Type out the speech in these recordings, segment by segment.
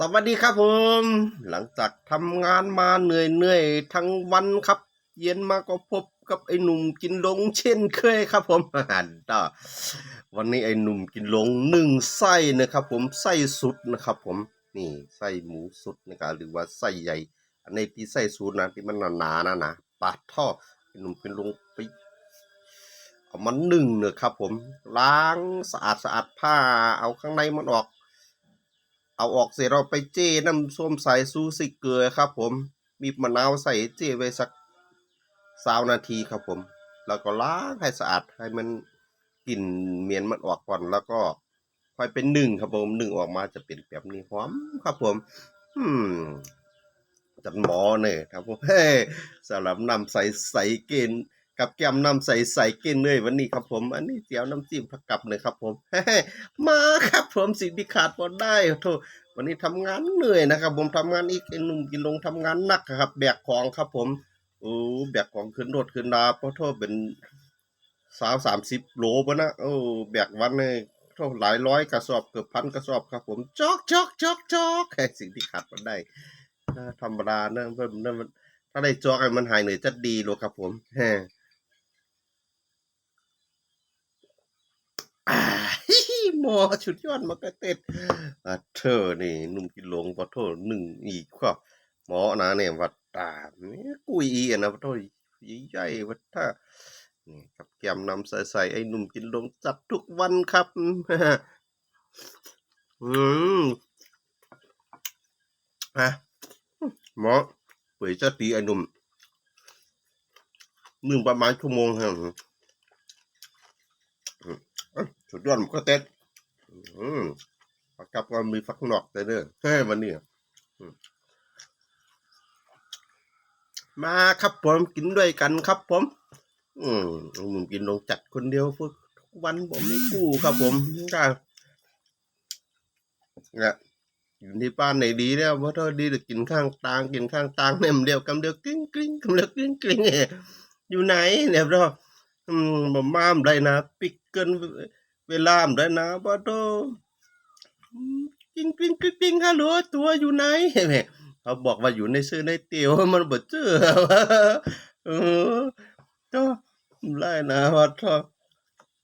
สวัสดีครับผม หลังจากทำงานมาเหนื่อยเหนื่อยๆทั้งวันครับ เย็นมาก็พบกับไอ้หนุ่มกินลงเช่นเคยครับผมอ่านต่อวันนี้ไอ้หนุ่มกินลงหนึ่งไส้นะครับ ผมไส้สุดนะครับ ผมนี่ไส้หมูสุดนะครับหรือว่าไส้ใหญ่ อันนี้ที่ไส้สุดนะที่มันหนาๆนะนะปาดท่อไอ้หนุ่มกินลงไปเอามันหนึ่งเนอะครับ ผมล้างสะอาดสะอาดผ้าเอาข้างในมันออก เอาออกเสร็จเราไปเจ้น้ำส้มสายซูสิเกลือครับผมบีบมะนาวใส่เจ้ไว้สักสาวนาทีครับผม แล้วก็ล้างให้สะอาดให้มันกลิ่นเหมียนมันออกก่อนแล้วก็ค่อยเป็นหนึ่งครับผมหนึ่งออกมาจะเป็นแบบนี้หอมครับผม อืมจันหมอเนี่ยครับผมเฮ้สำหรับนำใส่ใส่เกณฑ์ กับแก้มน้ำใสใสเกณฑ์เลยวันนี้ครับผม อันนี้เจียวน้ำจิ้มผักกับเลยครับผมเฮ้มาครับผมสิ่งที่ขาดบ่ได้โทษวันนี้ทำงานเหนื่อยนะครับ ผมทำงานอีกไอ้หนุ่มกินลงทำงานหนักครับ แบกของครับผมโอ้แบกของขึ้นรถขึ้นดาเพราะโทษเป็นสาวสามสิบโลปะนะโอ้แบกวันเลยโทษหลายร้อยกระสอบเกือบพันกระสอบครับ ผมจอกจอกจอกจอกแค่สิ่งที่ขาดบ่ได้น่าธรรมดาเนะเพิ่มเนอะมันถ้าได้จอกมันหายเหนื่อยจะดีเลยครับผมแฮ อ่า ฮิฮิ หมอชุดยอดมากระเต็ดอ่าเธอนี่หนุ่มกินหลงปะโทษหนึ่งอีกก็หมอนะเนี่ยวัดตามนี่กุยอีนะปะโทษใหญ่วัดท่านี่กับแกมนำใส่ใส่ไอ้หนุ่มกินหลงจัดทุกวันครับอืมฮะหมอเปิดจะตีไอ้หนุ่มหนึ่งประมาณชั่วโมงครับอะสุดยอดหมกระเต็ด กับก็มีฟักหนอกแต่เด้อเฮ้ยวันนี้มาครับผมกินด้วยกันครับผม อืมผมกินลงจัดคนเดียวพวกทุกวันผมไม่กู้ครับผมก็เนี่ยอยู่ที่บ้านไหนดีเนี่ยเพราะถ้าดีแต่กินข้างตางกินข้างตางเนี่ยมันเดียวกำเดียวกริ้งกริ้งกำเดียวกริ้งกริ้งเนี่ยอยู่ไหนเนี่ยเราอืมบ่มามได้นะ ปิกเกินเวลามได้นะบอโต กิ้งกิ้งกิ้งกิ้งฮัลโหลตัวอยู่ไหนแหมเขาบอกว่าอยู่ในเสื้อในเตียวมันบ่เจอเออก็ไล่นะว่าถ้า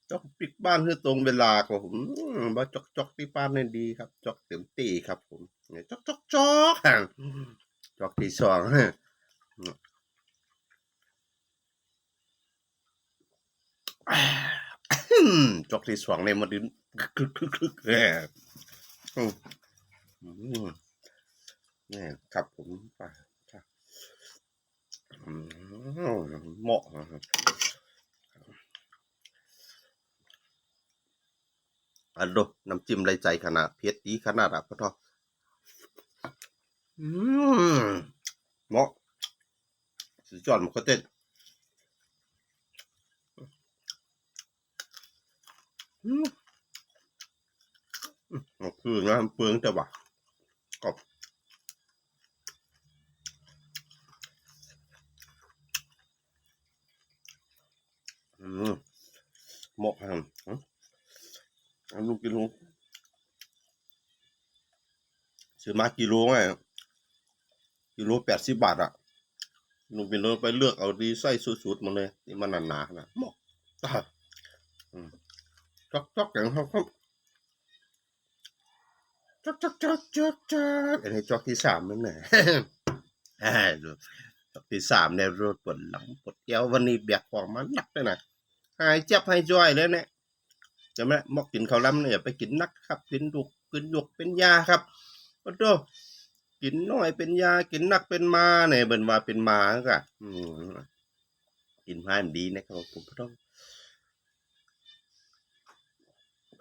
จอกปิกบ้านคือตรงเวลาของผมว่าจอกจอกที่บ้านนี่ดีครับ จอกเต็มตีครับผมจอกจอกจอกจอกที่สองจอกที่สองเนี่ยมันดึงคึกคึกคึก นี่ครับผมไปครับอืมเหมาะนะครับอันโดน้ำจิ้มไรใจขนาดเผ็ดดีขนาดอะพ่อทออืมเหมาะสุดยอดมันก็เต้นอืม คือนะมันเปลืองแต่ว่าก็อืมเหมาะครับอืมเอาลูกกิโลซื้อมากิโลไงกิโลแปดสิบบาทอะลุงกิโลไปเลือกเอาดีไส้สุดๆมาเลยนี่มันหนาๆนะเหมาะตาอืมจอกจอกอย่างเขาเขา จอกจอกจอกจอกจอกอันนี้จอกที่สามนั่นแหละอ่าจอกที่สามเนี่ยรถปวดหลังปวดเอววันนี้แบกของมาหนักเลยนะหายเจ็บหายจ้อยเลยเนี่ยจำไหมมอกกินข้าวล้ำเนี่ยไปกินนักครับ กินดุกกินหยกเป็นยาครับโอ้โหกินน้อยเป็นยากินนักเป็นมาเนี่ยเบิ่นว่าเป็นมาก็อืมกินพายมันดีนะครับผมก็ต้อง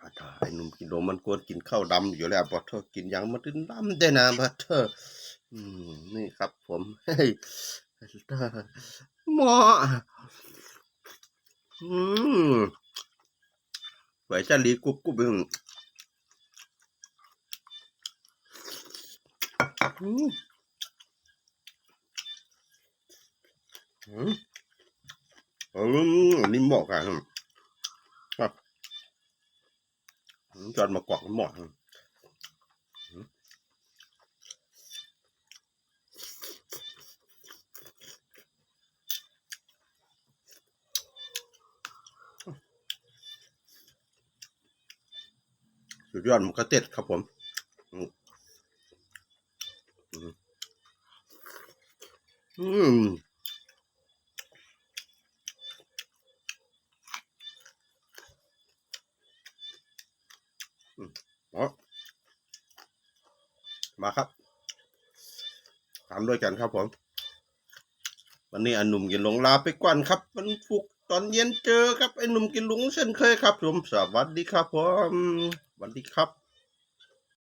บัดเถอะไอ้นุ่มกินนมมันควรกินข้าวดำอยู่แล้วบัดเถอกินยังมันถึงดำได้นะบัดเถอนี่ครับ ผมเฮ้ยหมออืมไหวจะลีกุบกุบอืมอืมอืมอืมอันนี้เหมาะกัน จอนมากวอกหมดสุดยอดมันกระเต็ดครับผมอืม มาครับตามด้วยกันครับผม วันนี้อหนุ่มกินหลงลาไปก่อนครับวันฟุกตอนเย็นเจอครับไอ้หนุ่มกินหลงเช่นเคยครับ ผม สวัสดีครับผมสวัสดีครับ